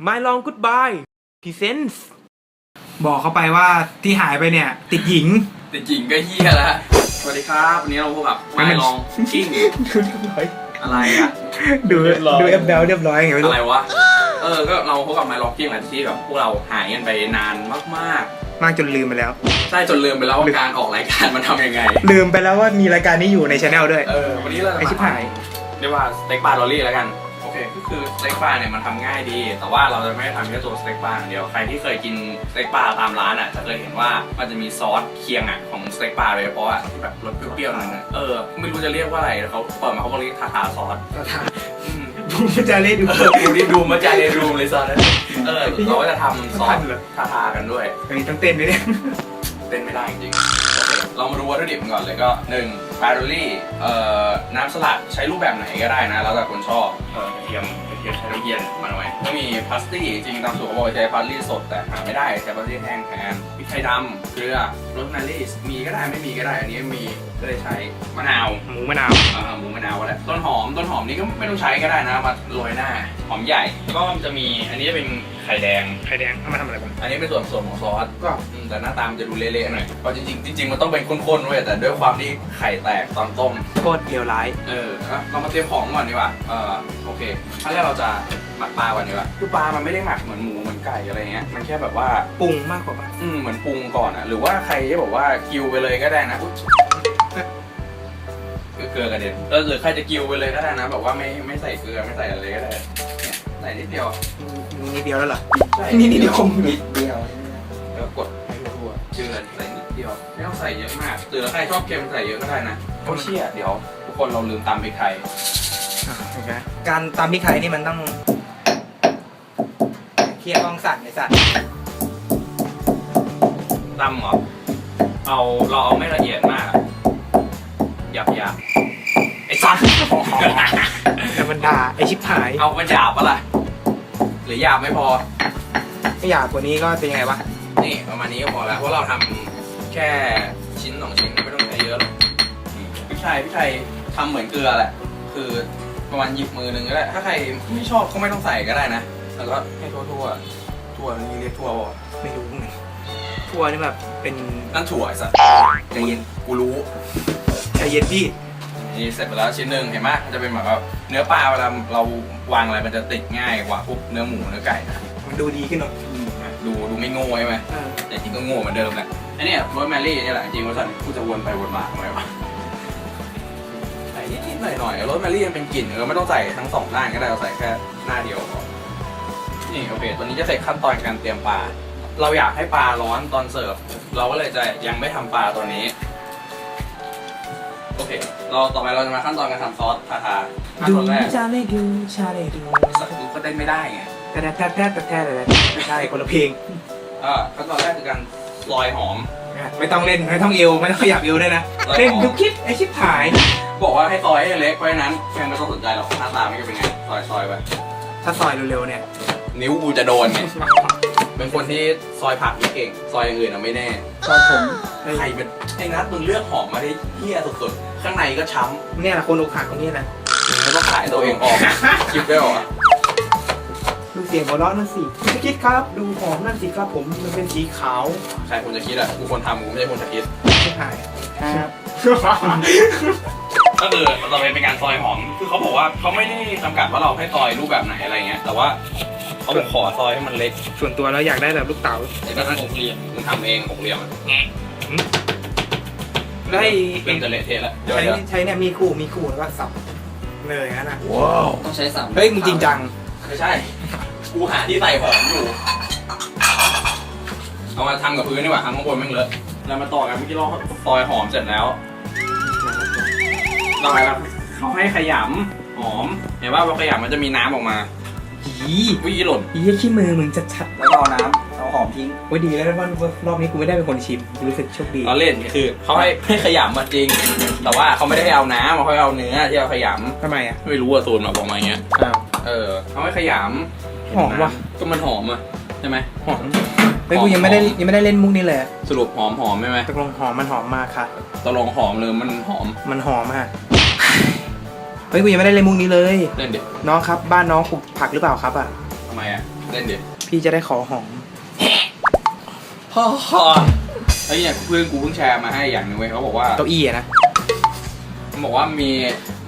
My Long Goodbye Presents บอกเขาไปว่าที่หายไปเนี่ย ติดหญิง แต่จริงก็เฮียแล้วสวัสดีครับ วันนี้เราพบกับไม่ลองกิ้งดูเรียบร้อยอะไรอะดูดูแอปเบลเรียบร้อยไงไม่อะรู้ไรวะ เออ ก็เราพบกับไม่ลองกิ้งหลังที่แบบพวกเราหายกันไปนานมากมากจนลืมไปแล้ว ๆ ใช่จนลืมไปแล้วว่าการออกรายการมันทำยังไง ลืมไปแล้วว่ามีรายการนี้อยู่ในช anel ด้วย เออ วันนี้เราจะไอ้ชิบหาย เรียกว่าสเต็กปลาลอรี่แล้วกันโอเค ก็คือสเต็กปลาเนี่ยมันทำง่ายดี แต่ว่าเราจะไม่ได้ทำแค่ตัวสเต็กปลาอย่างเดียว ใครที่เคยกินสเต็กปลาตามร้านอะ จะเคยเห็นว่ามันจะมีซอสเคียงอะของสเต็กปลาโดยเฉพาะอะที่แบบรสเปรี้ยวๆหน่อยนะเออ ไม่รู้จะเรียกว่าอะไรเขาเปิดมาเขาบอกเรียกทาทาซอสอืมผมจะเล่นดู เออกูนี่ดูมาจากในรูมเลยซอนเออเราก็จะทำซอสทาทากันด้วย อันนี้ต้องเต้นด้วยเนี่ย เต้นไม่ได้จริงๆโอเคเรามาดูวัตถุดิบกันก่อนเลยก็หนึ่ง ปลาโรลลี่เอ่อน้ำสลัดใช้รูปแบบไหนก็ได้นะ แล้วแต่คนชอบเออกระเทียมกระเทียมใช้กระเทียมมาหน่อยก็มีพาสตี้จริงๆตามสูตรเขาบอกว่าใช้พาสตี้สดแต่หาไม่ได้ใช้พาสตี้แห้งแทนพริก ไทยดำเกลือโรสแมรี่มีก็ได้ไม่มีก็ได้ อันนี้มีก็เลยใช้มะนาวหมูมะนาว อ่าหมูมะนาวก็ได้ต้นหอมต้นหอมนี่ก็ไม่ต้องใช้ก็ได้นะมาโรยหน้าหอมใหญ่แล้วก็จะมีอันนี้จะเป็นไข่แดง ไข่แดงเอามาทำอะไรบ้างอันนี้เป็นส่วนผสมของซอสก็อืมแต่หน้าตามันจะดูเละๆหน่อยเพราะจริงๆจริงๆมันต้องเป็นข้นๆเว้ยแต่ด้วยความที่ไข่แตกตอนต้ม โคตรเลวร้าย เอออะเรามาเตรียมของก่อนดีกว่า เออโอเคขั้นแรกเราจะ หมักปลาก่อนดีกว่าคือปลามันไม่ได้หมักเหมือนหมูเหมือนไก่อะไรเงี้ยมันแค่แบบว่าปรุงมากกว่าปะอืมเหมือนปรุงก่อนอะหรือว่าใครที่บอกว่ากิวไปเลยก็ได้นะอุ๊ยเกลือกระเด็นเออหรือใครจะกิวไปเลยก็ได้นะแบบว่าไม่ไม่ใส่เกลือไม่ใส่อะไรก็ได้เนี่ยใส่นิดเดียวมีนิดเดียวแล้วเหรอใช่นี่นี่เดียวคงนิดเดียวแล้วกดให้ทั่วๆเกลือใส่นิดเดียวไม่ต้องใส่เยอะมากหรือใครชอบเค็มใส่เยอะก็ได้นะโอ้เชี่ยเดี๋ยว ทุกคนเราลืมตำพริกไทยอะโอเคการตำพริกไทยนี่มันต้อง เคลียร์กองสั่นในสั่นตำเหรอ เอาเราเอาไม่ละเอียดมากหยาบหยาบๆไอ้สัสแต่มันด่าไอชิบหายเอามันหยาบปะล่ะ หรือหยาบไม่พอ ไม่อยากกว่านี้ก็เป็นยังไงวะ นี่ประมาณนี้ก็พอแล้วเพราะเราทำแค่ชิ้นสองชิ้นไม่ต้องใช้เยอะหรอกนี่พี่ชายพี่ชายทำเหมือนเกลือแหละ คือประมาณหยิบมือหนึ่งก็ได้ ถ้าใครไม่ชอบก็ไม่ต้องใส่ก็ได้นะ แล้วก็ให้ทั่วทั่วๆทั่วนี่เรียกทั่วป่ะไม่รู้ไงทัวร์นี่แบบเป็นนั่นถั่วไอ้สัสใจเย็นกูรู้ใจเย็นพี่นี่เสร็จไปแล้วชิ้นหนึ่งเห็นไหมมันจะเป็นแบบว่าเนื้อปลาเวลาเราวางอะไรมันจะติดง่ายกว่าพวกเนื้อหมูเนื้อไก่นะมันดูดีขึ้นหน่อยดูดูไม่โง่ใช่ไหมแต่จริงก็โง่เหมือนเดิมแหละอันเนี้ยโรสแมรี่เนี่ยแหละจริงว่าสันกูจะวนไปวนมาทำไมวะใส่นิดๆหน่อยๆโรสแมรี่มันเป็นกลิ่นเราไม่ต้องใส่ทั้งสองหน้าก็ได้เราใส่แค่หน้าเดียวพอ นี่โอเคตอนนี้จะเสร็จขั้นตอนการเตรียมปลา เราอยากให้ปลาร้อนตอนเสิร์ฟ เราก็เลยจะยังไม่ทำปลาตัวนี้ โอเค เราต่อไปเราจะมาขั้นตอนการทำซอสทาทาขั้นดูตอนแรกชาเลดูชาเลดูสักดูก็เต้นไม่ได้ไงแต่แต่แต่แต่แต่แต่ใช่คนละเพลงเออขั้นตอนแรกคือการลอยหอม ไม่ต้องเล่นไม่ต้องเอวไม่ต้องขยับเอวด้วยนะ เล่นดูคลิปไอชิบหาย บอกว่าให้ซอยให้เล็กเพราะฉะนั้นแค่ไม่ต้องสนใจหรอกหน้าตาไม่ก็เป็นไงซอยซอยไปถ้าซอยเร็วๆเนี่ย นิ้วกูจะโดนไงเป็นคนที่ซอยผักไม่เก่ง ซอยอย่างอื่นอะไม่แน่ซอยผมใครเป็นไอ้นัทมึงเลือกหอมมาได้เฮี้ยสุดๆ ข้างในก็ช้เนี่ยแหละคนอกหักคนนี้นะำมึงก็ต้องขายตัวเองออกคลิปได้หรอดูเสียงหัวเราะนั่นสิพี่คิดครับ ดูหอมนั่นสิครับผมมันเป็นสีขาวใครคนจะคิดอะกูคนทำกูไม่ใช่คนจะคิดชิบหายครับ ก็คือเราเป็นการซอยหอม คือเขาบอกว่าเขาไม่ได้จำกัดว่าเราให้ซอยรูปแบบไหนอะไรเงี้ย แต่ว่า เขาบอกขอซอยให้มันเล็กส่วนตัวเราอยากได้แบบลูกเต๋าแต่ก็หกเหลี่ยมมึงทำเองหกเหลี่ยมอะได้เริ่มจะเละเทะแล้วเดี๋ยวใช้เดี๋ยวใช้เนี่ยมีคู่มีคู่แล้วก็สับเลยงั้นนะต้องใช้สามเฮ้ยมึงจริงจังไม่ใช่ กูหาที่ใส่หอมอยู่ เอามาทำกับพื้นดีกว่าทำข้างบนแม่งเลอะแล้วมาต่อกันเมื่อกี้เราซอยหอมเสร็จแล้วต่อไปเราเขาให้ขยำหอม เห็นว่าพอขยำมันจะมีน้ำออกมา อีวิ่งหล่นอีขี้มือมึงจะชัดแล้วก็เอาน้ำเอาหอมทิ้งๆไว้ดีแล้วนะว่ารอบนี้กูไม่ได้เป็นคนชิมกูรู้สึกโชคดีเราเล่นคือเขาให้ให้ขยำมาจริง แต่ว่าเขาไม่ได้ให้เอาน้ำเขาให้เอาเนื้อที่เอาขยทำไมอะำไม่รู้ว่าสูตรมาบอกมาอย่างเงี้ย อ้าวเออเขาให้ขยำหอมว่ะก็มันหอมอะใช่ไหม หอมเฮ้ยกูยังไม่ได้ยังไม่ได้เล่นมุกนี้เลยอะสรุปหอมหอมใช่ไหมตกลงหอมมันหอมมากค่ะ ตกลงหอมเลยมันหอม มันหอมมาก เฮ้ยกูยังไม่ได้เล่นมุกนี้เลย เล่นเด็กน้องครับ บ้านน้องปลูกผักหรือเปล่าครับอะอทำไมอะ เล่นดิพี่จะได้ขอหอมฮ่าฮ่าไอ้เนี่ยเพื่อนกูเพิ่งแชร์มาให้อย่างหนึงเว้ยเขาบอกว่าเก้าอี้อะนะ เขาบอกว่ามี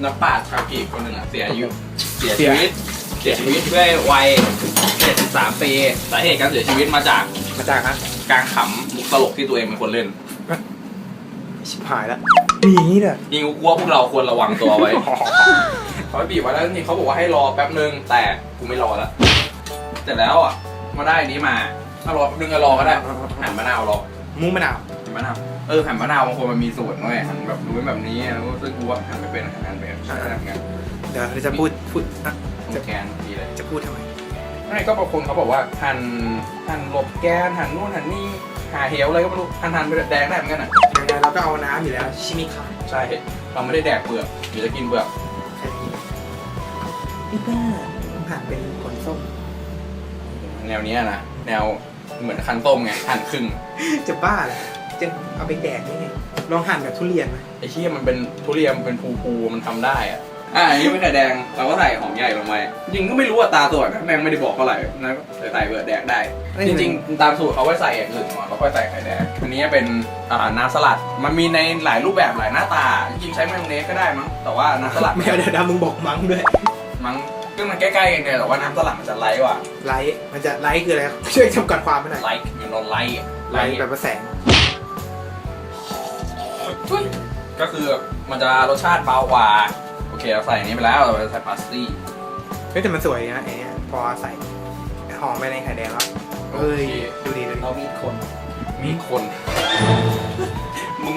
นักปราชญ์ชาวกรีกคนหนึ่งอะเสียอายุเสียเสีชียวิตเสียชีวิตด้วยวัย73ปีสาเหตุการเสียชีวิตมาจากมาจากนะการขำมุกตลกที่ตัวเองเป็นคนเล่น ชิบหายแล้วมีอย่างนี้เลยยิงกูว่าพวกเราควรระวังตัวไว้ เขาไปบีบไว้แล้วนี่เขาบอกว่าให้รอแป๊บนึงแต่กูไม่รอแล้วเสร็จแล้วอะมาได้อันนี้มาถ้ารอแป๊บนึงก็รอก็ได้หั่นมะนาวรอมุ้งมะนาวหั่นมะนาวเออหั่นมะนาวบางคนมันมีสูตรด้วยหั่นแบบรู้แบบนี้นะซึ่งกูว่าหั่นไม่เป็นหั่นเป็นใช่ไหมงั้นเดี๋ยวเราจะพูดพูดนะจะแกนดีเลยจะพูดทำไมไม่ก็บางคนเขาบอกว่าหั่นหั่นหลบแกนหั่นนู่นหั่นนี่หาเหวอะไรก็ไม่รู้หั่นหั่นไปแดงได้เหมือนกันอะ ยังไงเราก็เอาน้ำอยู่แล้วชิมิคาใช่ เราไม่ได้แดกเปลือกหรือจะกินเปลือกแค่นี้พี่ต้าต้องหั่นเป็นผลส้ม แนวเนี้ยนะ แนวเหมือนคันต้มไง หั่นครึ่ง จะบ้าเหรอจะเอาไปแดกได้ไงลองหั่นแบบทุเรียนไหมไอ้เชี่ยมันเป็นทุเรียนมันเป็นภูภูมันทำได้อะ อะอันนี้เป็นไข่แดง เราก็ใส่หอมใหญ่ลงไปจริงก็ไม่รู้ว่าตาส่วนนะแม่งไม่ได้บอกเท่าไหร่นะแต่ใส่เบอร์แดกได้ จริงๆ ตามสูตรเขาไว้ใส่อย่างอื่นก่อนแล้วค่อยใส่ไข่แดงอันนี้เป็นอ่าน้ำสลัด มันมีในหลายรูปแบบหลายหน้าตา จริงๆใช้มายองเนสก็ได้มั้ง แต่ว่าน้ำสลัดไม่เอาเดี๋ยวนะมึงบอกมั้งด้วย มั้งก็มันใกล้ๆกันเนี่ยแต่ว่าน้ำสลัดมันจะไลท์กว่า ไลท์มันจะไลท์คืออะไรช่วยจำกัดความไปหน่อยไลท์อยู่นอนไลท์ไลท์แบบว่าแสงก็คือมันจะรสชาติเบากว่าโอ เคเราใส่อันนี้ไปแล้วเราจะใส่พาสตี้เฮ้ยแต่มันสวยนะไอ้เนี่ยพอใส่หอมไปในไข่แดงแล้วเฮ้ยดูดีดูดีเรามีคน มีดคน มึง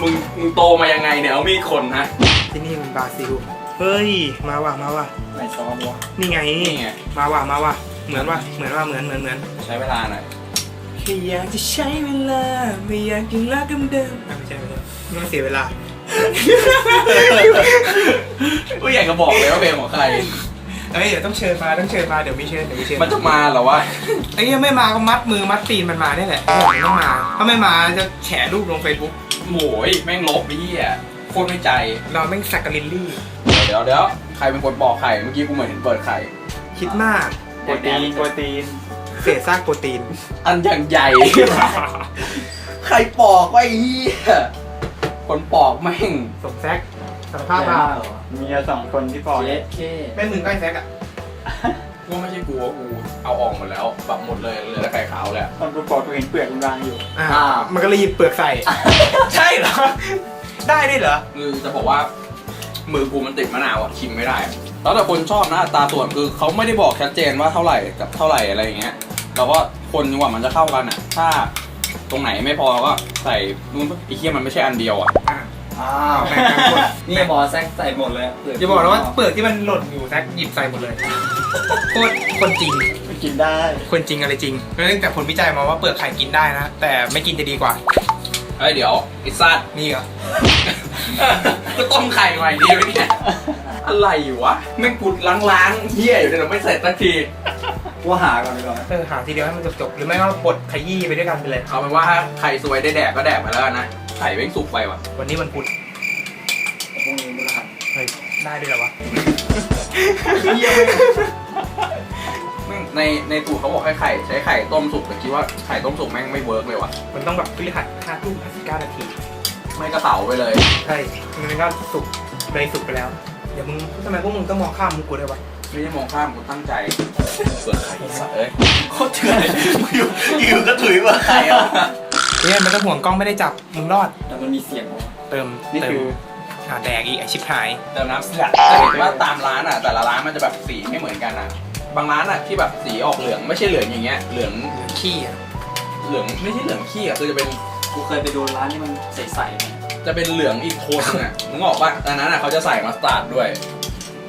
มึง มึงโตมายังไงเนี่ยเอามีดคนฮะ ที่นี่มันบราซิลเฮ้ยมาว่ะมาว่ะไม่ซ้อมวะนี่ไงนี่ไง มาว่ะมาว่ะเหมือนว่ะเหมือนว่าเหมือนเหมือนเหมือนใช้เวลาหน่อยแค่อยากจะใช้เวลาไม่อยากกินรักเดิมๆอะไม่ใช่ไม่ใช่ไม่ต้องเสียเวลา กูอยากจะบอกเลยว่าเพลงของใคร เอ้ยเดี๋ยวต้องเชิญมาต้องเชิญมาเดี๋ยวมีเชิญเดี๋ยวมีเชิญมันจะมาเหรอวะ ไอ้ยังไม่มาก็มัดมือมัดตีนมันมาเนี่ยแหละไม่มา ถ้าไม่มาจะแฉรูปลงเฟซบุ๊กโหยแม่งลบพี่อะโคตรไม่ใจ เราแม่งสักกะลินลี่ เดี๋ยวเดี๋ยวใครเป็นคนปอกไข่ เมื่อกี้กูเหมือนเห็นเปิดไข่ คิดมาก โปรตีนโปรตีนเศษซากโปรตีน อันอย่างใหญ่ ใครปอกไว้เฮียค นปอกแม่งสมแซกสารภาพมามีสองคนที่ปอกเจ๊เคแม่มึงก็ไอ้แซกอะกูไม่ใช่กูว่ากูเอาออกหมดแล้วแบบหมดเลยเหลือแต่ไข่ขาวเลยอะตอนกูปอกกูเห็นเปลือกมันวางอยู่อ่าอ่ามันก็เลยหยิบเปลือกใส่ ใช่เหรอ ได้ด้วยเหรอคือจะบอกว่า มือกูมันติดมะนาวอะชิมไม่ได้อะแล้วแต่คนชอบนะอัตราส่วนคือเขาไม่ได้บอกชัดเจนว่าเท่าไหร่กับเท่าไหร่อะไรอย่างเงี้ยเราก็คนกว่ามันจะเข้ากันอะ ถ้าตรงไหนไม่พอก็ใส่นู่นไอ้เคี้ยมันไม่ใช่อันเดียวอะ อ่าอ้าวแบ่งกันคนนี่หมอแซกใส่หมดเลยอย่าบอกนะว่าเปลือกที่มันหล่นอยู่แซกหยิบใส่หมดเลยโคตรคนจริงมันกินได้คนจริงอะไรจริงเนื่องจากผลวิจัยมาว่าเปลือกไข่กินได้นะ แต่ไม่กินจะดีกว่า เฮ้ยเดี๋ยวไอ้ซัดนี่เหรอ ก็ต้มไข่ใหม่ดีไหมเนี่ยอะไรวะแม่งกูล้างๆเฮี้ยอยู่เนี่ยเราไม่เสร็จสักที ว่าหาก่อนดีกว่า เออหาทีเดียวให้มันจบๆหรือไม่ก็บดขยี้ไปด้วยกันไปเลย เอาเป็นว่าถ้าใครซวยได้แดกก็แดกไปแล้วกันนะไข่แม่งสุกไปว่ะวันนี้มันพุธพรุ่งนี้ไม่ได้เฮ้ยได้ด้วยเหรอวะ แม่งในในสูตรเขาบอกให้ไข่ใช้ไข่ต้มสุกแต่คิดว่าไข่ต้มสุกแม่งไม่เวิร์กเลยว่ะมันต้องแบบพฤหัสห้าทุ่มห้าสิบเก้านาที ไม่กระเสาไปเลย ใช่มันก็สุกเลยสุกไปแล้ว เดี๋ยวมึงทำไมพวกมึงต้องมองข้ามมึงกูด้วยวะไม่ได้มองข้ามกูตั้งใจเปลือกไข่สัตว์เอ้ยโคตรเถื่อนเลยอยู่อยู่ก็ถุยเปลือกไข่อะเนี่ยมันต้องห่วงกล้องไม่ได้จับมึงรอด แต่มันมีเสียงเหรอเติมนี่เติคืมออ่าแดกอีกไอชิบหาย เติมน้ำสกัดจะเห็นว่าตามร้านอะ แต่ละร้านมันจะแบบสีไม่เหมือนกันอะ บางร้านอะที่แบบสีออกเหลืองไม่ใช่เหลืองอย่างเงี้ยเหลืองเหลือขี้อะเหลืองไม่ใช่เหลืองขี้อะคือจะเป็นกูเคยไปโดนร้านที่มันใสๆเนี่ย จะเป็นเหลืองอีกโทนนึงอะนึกออกปะอันนั้นอะเขาจะใส่มัสตาร์ดด้วย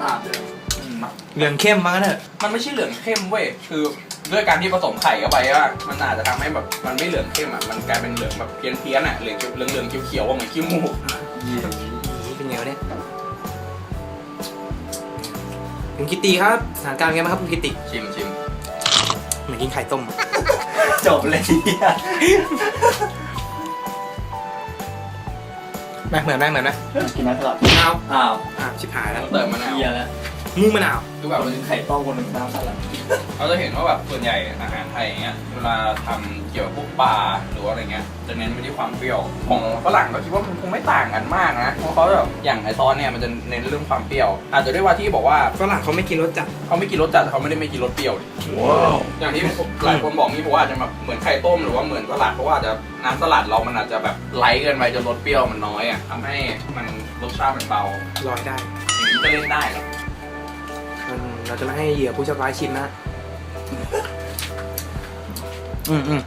ตาบเลยอืมเหลืองเข้มมากเนอะมันไม่ใช่เหลืองเข้มเว้ยคือด้วยการที่ผสมไข่เข้าไปว่ามันอาจจะทำให้แบบมันไม่เหลืองเข้มอะมันกลายเป็นเหลืองแบบเพี้ยนเพี้ยนๆอะเหลืองเหลืองเหลืองเขียวๆว่าเหมือนขี้มูกนี่เป็นไงวะเนี่ยคุณกิตติครับสถานการณ์เป็นไงบ้างครับคุณกิตติชิมชิมเหมือนกินไข่ต้มอะจบเลยเนี่ย ไหมเหมือนไหมเหมือนไหมกินน้ำสลัดเอาอ้าวอ่าชิบหายแล้วต้องเติมมะนาว เฮียแล้ว มูมะนาว คือแบบคนหนึ่งไข่ต้มคนหนึ่งน้ำสลัดเราจะเห็นว่าแบบส่วนใหญ่อาหารไทยอย่างเงี้ยเวลาทำเกี่ยวกับพวกปลาหรือว่าอะไรเงี้ยจะเน้นไปที่ความเปรี้ยวของฝรั่งก็คิดว่ามันคงไม่ต่างกันมากนะเพราะเขาแบบอย่างไอซอสเนี่ยมันจะเน้นเรื่องความเปรี้ยว อาจจะด้วยว่าที่บอกว่าฝรั่งเขาไม่กินรสจัด เขาไม่กินรสจัดแต่เขาไม่ได้ไม่กินรสเปรี้ยวดิอย่างที่หลายคนบอกนี่เพราะว่าอาจจะแบบเหมือนไข่ต้มหรือว่าเหมือนสลัดเพราะว่าอาจจะน้ำสลัดเรามันอาจจะแบบไลท์เกินไปจนรสเปรี้ยวมันน้อยอะทำให้มันรสชาติมันเบาลอยได้อย่างนี้ก็เล่นได้เหรอ อืมเราจะไม่ให้เหยื่อผู้โชคร้ายชิมนะ อืมอืม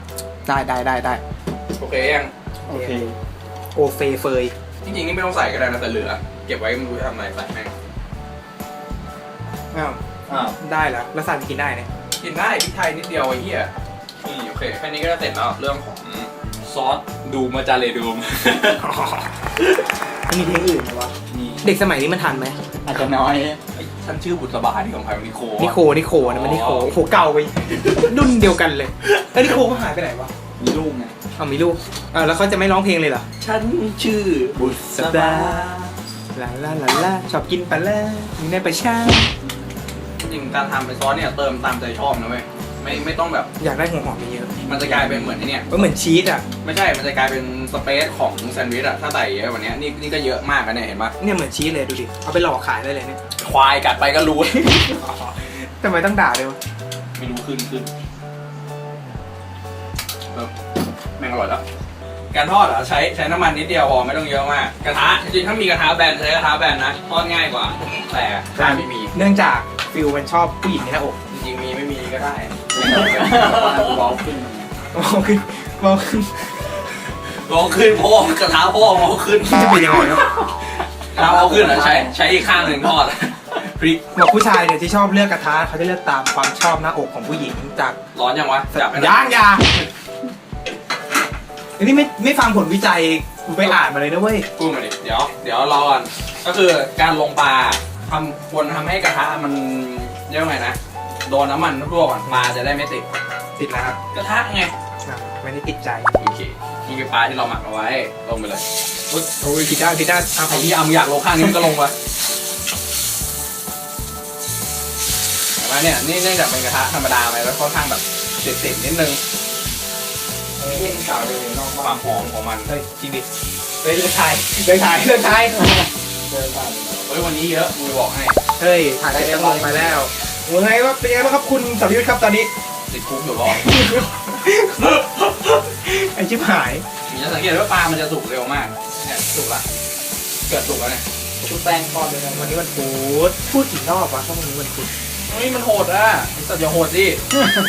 ได้ได้ได้ได้โอเคยังโอเค โอเฟเฟยจริงๆนี่ไม่ต้องใส่ก็ได้นะแต่เหลือ เก็บไว้ไม่รู้จะทำอะไรใส่แม่งอ้าวอ้าวได้แล้วแล้วสันกินได้เนี่ยกินได้พริกไทยนิดเดียวไอ้เหี้ยนี่โอเคแค่นี้ก็จะเสร็จแล้วเรื่องของซอสดูมาจาเลดูม มีเพลงอื่นไหมวะมีเด็กสมัยนี้มันทันไหมอาจจะน้อย ไอ้ ฉันชื่อบุตรบาที่ของใครวะนิโคนิโคนิโคนะมันนิโคโอ้โหเก่าไปรุ่นเดียวกันเลยแล้วนิโคเขาหายไปไหนวะมีลูกไงเอามีลูกอ้าวแล้วเขาจะไม่ร้องเพลงเลยเหรอฉันชื่อบุตรสบาลาลาลาลาชอบกินปลาแล่มีในประชาจริงๆการทำเป็นซอสเนี่ยเติมตามใจชอบนะเว้ย ไม่ไม่ต้องแบบ อยากได้หัวหอมเยอะมันจะกลายเป็นเหมือนไอ้เนี่ยก็เหมือนชีสอะ ไม่ใช่ มันจะกลายเป็นสเปซของแซนด์วิชอะถ้าใส่เยอะกว่านี้นี่นี่ก็เยอะมากนะเนี่ยเห็นปะเนี่ยเหมือนชีสเลยดูดิ เอาไปหลอกขายได้เลยเนี่ยควายกัดไปก็รู้ ทำไมต้องด่าเลยวะไม่รู้ขึ้นขึ้นเออแม่งอร่อยแล้ว การทอดอะใช้ใช้น้ำมันนิดเดียวพอไม่ต้องเยอะมาก กระทะจริงๆถ้ามีกระทะแบนใช้กระทะแบนนะทอดง่ายกว่า แต่ถ้าไม่มี เนื่องจากฟิลมันชอบผู้หญิงในหน้าอก จริงๆมีไม่มีก็ได้ เบาขึ้นมองขึ้นมองขึ้นมองขึ้นพ่อกระทะพ่อมองขึ้นจะเป็นยังไงครับกระทะมองขึ้นอะใช้ใช้อีกข้างหนึ่งทอดพริกบอกผู้ชายเนี่ยที่ชอบเลือกกระทะเขาจะเลือกตามความชอบหน้าอกของผู้หญิงจากร้อนยังวะจับไปนะย่างยาอันนี้ไม่ไม่ฟังผลวิจัยกูไปอ่านมาเลยนะเว้ยพูดมาดิเดี๋ยวเดี๋ยวรอก่อนก็คือการลงปลาทำควรทำให้กระทะมันเรียกว่าไงนะ โดนน้ำมันทั่วก่อนปลาจะได้ไม่ติดติดแล้วครับกระทะไงอะไม่ได้ติดใจโอเคนี่คือปลาที่เราหมักเอาไว้ลงไปเลยอุ๊ยโอ้ยผิดด้านผิดด้านอะผไอ้มที่เอามึงอยากลงข้างนี้มึงก็ลงไปเห็นไหมเนี่ยนี่เนื่องจากเป็นกระทะธรรมดาไปแล้วค่อนข้างแบบติดๆนิดนึงเฮ้ยข่าวเลยนอกคบ้านวามหอมของมันเฮ้ยจริงดิเฮ้ยเลือกถ่ายเลือกถ่ายเลือกถ่ายเดินผ่านเฮ้ยวันนี้เยอะกูจะบอกให้เฮ้ยถ่ายได้ต้องลงไปแล้ว ว่าไงว่าเป็นไงบ้างครับคุณสรยุทธ์ครับตอนนี้ ติดคุกอยู่ก่อนไอชิบหายมีจะสังเกตว่าปลา มันจะสุกเร็วมากเนี่ยสุกละเกิดสุกแล้วเนี่ยชุบแป้งทอดด้วยกันวันนี้วันพุธพูดกี่รอบวะช่วงนี้วันพุธเฮ้ยมันโหดอะมันสัตว์อย่าโหดดิ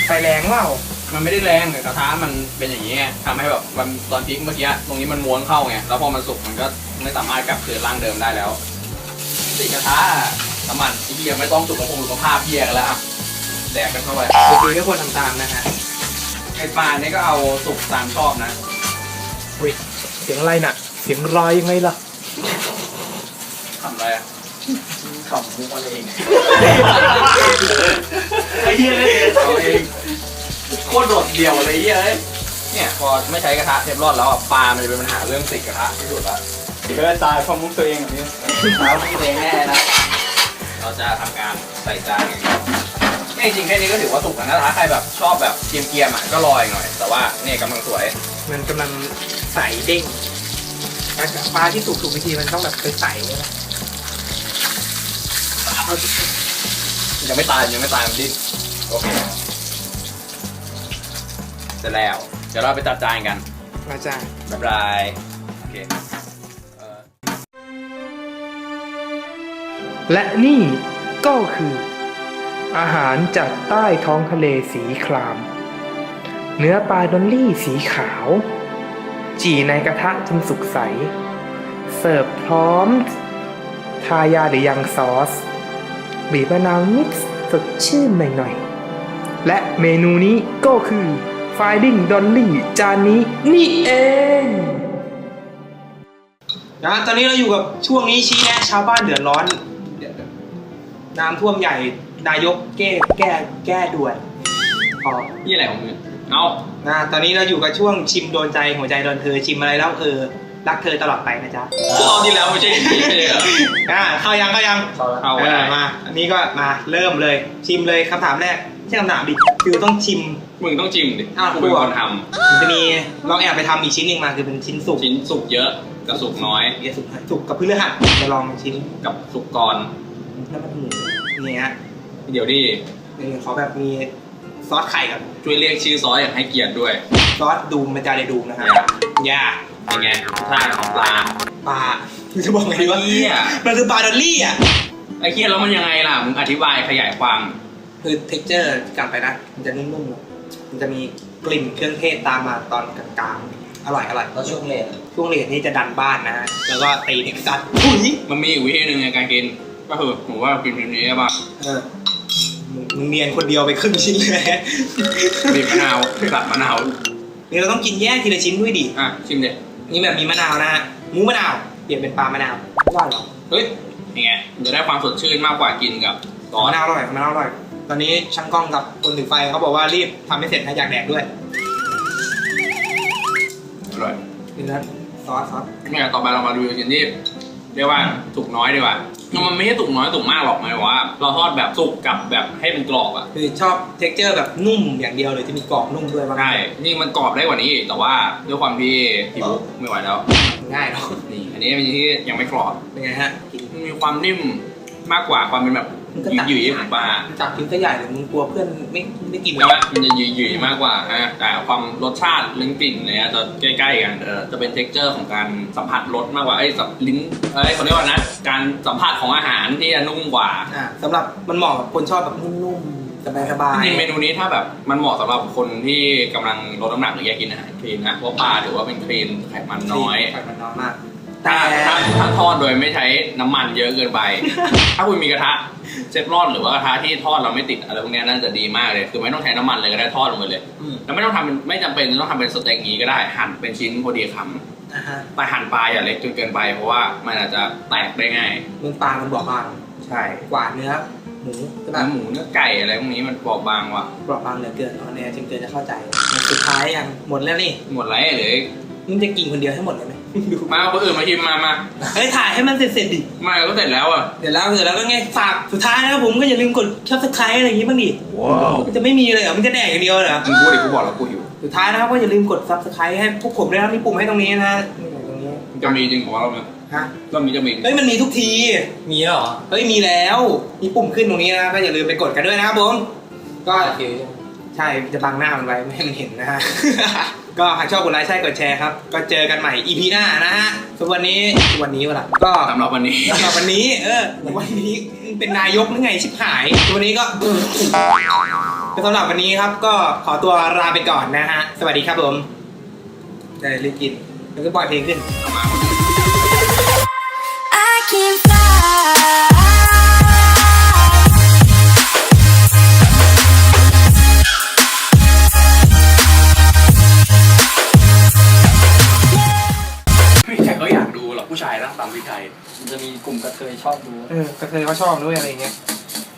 ไฟแรงเปล่ามันไม่ได้แรงแต่กระทะมันเป็นอย่างนี้ไงทำให้แบบมันตอนพลิกเมื่อกี้ตรงนี้มันม้วนเข้าไงแล้วพอมันสุกมันก็ไม่สามารถกลับคืนร่างเดิมได้แล้วติดกระทะ น้ำมันไอ้เหี้ยไม่ต้องสุขภาพสุขภาพเหี้ยกันแล้วอะแดกกันเข้าไปโอเคก็ควรทำตามนะฮะไอปลาเนี่ยก็เอาสุกตามชอบนะอุ๊ยเสียงอะไรน่ะ เสียงรอยยังไงล่ะทำอะไรอะขำมุกอะไรเองไอ้เหี้ยเลยเอาเองโคตรโดดเดี่ยวเลยไอ้เหี้ยเอ้ยเนี่ยพอไม่ใช้กระทะเทฟลอนแล้วอะปลามันจะเป็นปัญหาเรื่องติดกระทะที่สุดละ ก็ตายความมุกตัวเองแบบนี้เท้าตัวเองแน่นะ เราจะทำการใส่จานกันครับเนี่ยจริงๆแค่นี้ก็ถือว่าสุกแล้วนะถ้าใครแบบชอบแบบเกรียมๆอะก็รออีกหน่อย แต่ว่าเนี่ยกำลังสวย มันกำลังใสเด้งปลาที่สุกถูกวิธีมันต้องแบบใสๆเนี่ยนะยังไม่ตายยังไม่ตายมันดิ้นโอเคเสร็จแล้ว เดี๋ยวเราไปจัดจานกันมาจ้า บ๊ายบายโอเค และนี่ก็คือ อาหารจากใต้ท้องทะเลสีคราม เนื้อปลาดอลลี่สีขาว จี่ในกระทะจนสุกใส เสิร์ฟพร้อม ทายาหรือยังซอสบีบมะนาวนิดสดชื่นหน่อยๆ และเมนูนี้ก็คือ Finding Dolly จานนี้นี่เองนะตอนนี้เราอยู่กับช่วงนี้ชี้แนะชาวบ้านเดือดร้อน น้ำท่วมใหญ่นายกแก้แก้แก้ด่วนอ๋อนี่อะไรของมึงเอานะตอนนี้เราอยู่กับช่วงชิมโดนใจหัวใจโดนเธอชิมอะไรแล้วเออรักเธอตลอดไปนะจ๊ะรอบที่แล้วไม่ใช่อย่างนี้เลยเหรออ่าเข้ายังเข้ายังเอาเอไว้อมาอันนี้ก็มาเริ่มเลยชิมเลยคำถามแรกไม่ใช่คำถามดิคือต้องชิมมึงต้องจิ้มดิอ้าวกูเป็นคนทมันจะมีลองแอบไปทำอีกชิ้นหนึ่งมาคือเป็นชิ้นสุกำชิ้นสุกเยอะกับสุกน้อยเดี๋ยวสุกสุกกับพฤหัสจะลองชิ้นกับสุกก่อ นน้ำมันหมูนี่ฮะเดี๋ยวดินี่เขาแบบมีซอสไข่กับช่วยเรียกชื่อซอสอย่างให้เกียรติด้วยซอสดูมมันจะได้ดูมนะฮะย่าเป็นไงท่าของปลาปลาคือจะบอกไงดีวะเหี้ยมันคือปลาดอลลี่อะไอ้เคียแล้วมันยังไงล่ะมึงอธิบายขยายความคือเท็กเจอร์กลับไปนะ มันจะนุ่มๆเนอะมันจะมีกลิ่นเครื่องเทศตามมาตอนกลางๆอร่อยอร่อยแล้วช่วงเลนช่วงเลนนี่จะดันบ้านนะฮะแล้วก็ตีเด็กสัตว์ถุยมันมีอีกวิธีหนึ่งในการกิน ก็คือผมว่ากินแบบนี้ใช่ปะเออมึงมึงเนียนคนเดียวไปครึ่งชิ้นเลย บีบมะนาวตัดมะนาวนี่เราต้องกินแยกทีละชิ้นด้วยดิ อะชิมเด็ดนี่แบบมีมะนาวนะฮะหมูมะนาวเปลี่ยนเป็นปลามะนาวว่าเหรอเฮ้ยยังไงมันจะได้ความสดชื่นมากกว่ากินกับซอสมะนาวอร่อยมะนาวอร่อย ตอนนี้ช่างกล้องกับคนถือไฟเขาบอกว่ารีบทำให้เสร็จนะอยากแดกด้วยอร่อยนี่นะซอสซอส เนี่ยต่อไปเรามาดูชิ้นที่ เรียกว่าสุกน้อยดีกว่ามันไม่ใช่สุกน้อยสุกมากหรอกหมายถึงว่า เราทอดแบบสุกกับแบบให้เป็นกรอบอะคือชอบเท็กเจอร์แบบนุ่มอย่างเดียวเลยที่มีกรอบนุ่มด้วยว่าใช่นี่มันกรอบได้กว่านี้อีกแต่ว่าด้วยความที่พี่บุ๊กไม่ไหวแล้วง่ายเนาะนี่อันนี้เป็นที่ยังไม่กรอบเป็นไงฮะกินมันมีความนิ่มมากกว่าความเป็นแบบ มันก็ตัดหยุ่ยๆของปลาจับชิ้นซะใหญ่เลยมึงกลัวเพื่อนไม่ไม่กินใช่ไหมมันจะหยุ่ยๆมากกว่าฮะแต่ความรสชาติเรื่องกลิ่นเนี่ยจะใกล้ๆกันเออจะเป็น t e x t อร์ของการสัมผัสรสมากกว่าไอ้ยสับลิ้นเอ้ยเขาเรียกว่านะการสัมผัสของอาหารที่จะนุ่มกว่า อ่าสำหรับมันเหมาะกับคนชอบแบบนุ่มๆสบายจริงๆเมนูนี้ถ้าแบบมันเหมาะสำหรับคนที่กำลังลดน้ำหนักหรืออยากกินอาหารคลีนนะเพราะปลาถือว่าเป็นคลีนไขมันๆน้อยไขมันน้อยมาก ถ้าแต่ถ้าถ้าทอดโดยไม่ใช้น้ำมันเยอะเกินไป ถ้าคุณมีกระทะเชฟรอนหรือว่ากระทะที่ทอดเราไม่ติดอะไรพวกเนี้ยน่าจะดีมากเลย คือไม่ต้องใช้น้ำมันเลยก็ได้ทอดลงไปเลยอืมแล้วไม่ต้องทำเป็นไม่จำเป็นต้องทำเป็นสเต็กอย่างนี้ก็ได้หั่นเป็นชิ้นพอดีคอ่าฮะำแต่หั่นปลาอย่าเล็กจนเกินไปเพราะว่ามันอาจจะแตกได้ง่ายมึงปลามันบอกบางใช่กว่าเนื้อหมูใช่ปะเนื้อหมูเนื้อไก่อะไรพวกนี้มันบอบบางว่ะกรอบบางเหลือเกินออนแอร์จึงเกินจะเข้าใจมันสุดท้ายยังหมดแล้วนี่หมดไรหรือมึงจะกินคนเดียวให้หมดเลยไหมดู มาเอาคนอื่นมาชิมมามาเฮ้ยถ่ายให้มันเสร็จๆดิ มาก็เสร็จแล้วอะ เดี๋ยวแล้วเดี๋ยวแล้วก็ไงฝากสุดท้ายนะครับผมก็อย่าลืมกด subscribe อะไรอย่างงี้บ้างดิมันจะไม่มีเลยเหรอมันจะแดกอย่างเดียวเหรอมึงพูดดิกูบอกแล้วกูอยู่สุดท้ายนะครับก็อย่าลืมกด subscribe ให้พวกผมด้วยนะครับมีปุ่มให้ตรงนี้นะนี่ตรงนี้มันจะมีจริงของเราเนี่ยฮะรอบนี้จะมีเฮ้ยมันมีทุกทีมีแล้วเหรอเฮ้ยมีแล้วมีปุ่มขึ้นตรงนี้นะก็อย่าลืมไปกดกันด้วยนะครับผมก็โอเคใช่จะบังหน้ามันไว้ไม่ให้มันเห็นนะฮะ ก็หากชอบกดไลค์ใช่กดแชร์ครับ ก็เจอกันใหม่ EP หน้านะฮะส่วนวันนี้วันนี้เวลาก็สำหรับวันนี้ สำหรับวันนี้ เออ วันนี้เป็นนายกหรือไงชิบหายวันนี้ก็ ก็สำหรับวันนี้ครับ ก็ขอตัวลาไปก่อนนะฮะ สวัสดีครับผมได้รีบกินแล้วก็ปล่อยเพลงขึ้น I can fly.. ผู้ชายตั้งตามวิชัยมันจะมีกลุ่มกระเทยชอบดูเออกระเทยเขาชอบด้วยอะไรอย่างเงี้ย